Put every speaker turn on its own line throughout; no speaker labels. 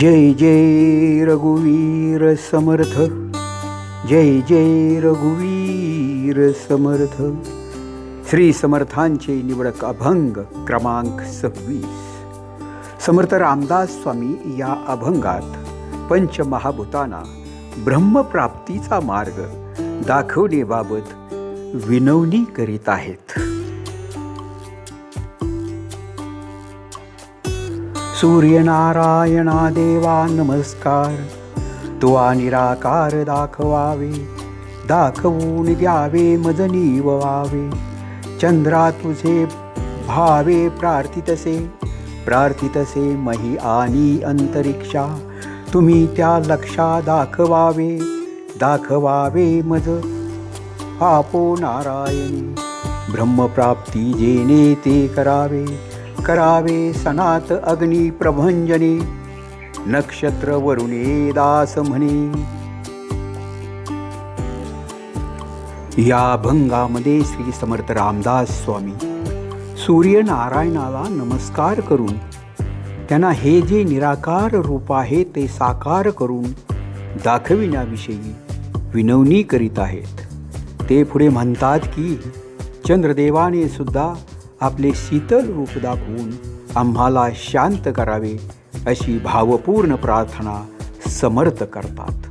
जय जय रघुवीर समर्थ. जय जय रघुवीर समर्थ. श्री समर्थांचे निवडक अभंग क्रमांक सव्वीस. समर्थ रामदास स्वामी या अभंगात पंचमहाभूतांना ब्रह्मप्राप्तीचा मार्ग दाखवणेबाबत विनवणी करीत आहेत. सूर्यनारायणा देवा नमस्कार. तुवा निराकार दाखवावे दाखवून द्यावे मजनी व्हावे. चंद्रा तुझे भावे प्रार्थितसे प्रार्थितसे मही आणि अंतरिक्षा. तुम्ही त्या लक्षा दाखवावे दाखवावे मज. आपो नारायणी ब्रह्मप्राप्ती जेने ते करावे. करावे सनात अग्नी प्रभंजने. नक्षत्र वरुणे दास म्हणे. या अभंगामध्ये श्री समर्थ रामदास स्वामी सूर्यनारायणाला नमस्कार करून त्यांना हे जे निराकार रूप आहे ते साकार करून दाखविण्याविषयी विनवणी करीत आहेत. ते पुढे म्हणतात की चंद्रदेवाने सुद्धा आपले शीतल रूप दाखवून आम्हाला शांत करावे अशी भावपूर्ण प्रार्थना समर्थ करतात.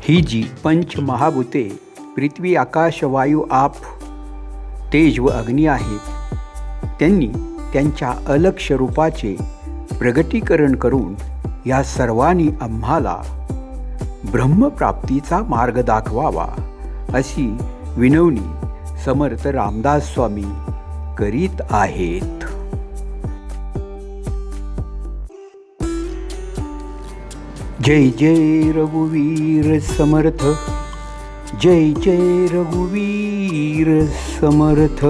ही जी पंच महाभूते पृथ्वी आकाश वायू आप तेज व अग्नी आहेत त्यांनी त्यांच्या अलक्ष रूपाचे प्रगटीकरण करून या सर्वांनी आम्हाला ब्रह्मप्राप्तीचा मार्ग दाखवावा अशी विनवणी समर्थ रामदास स्वामी करीत आहेत. जय जय रघुवीर समर्थ जय जय रघुवीर समर्थ.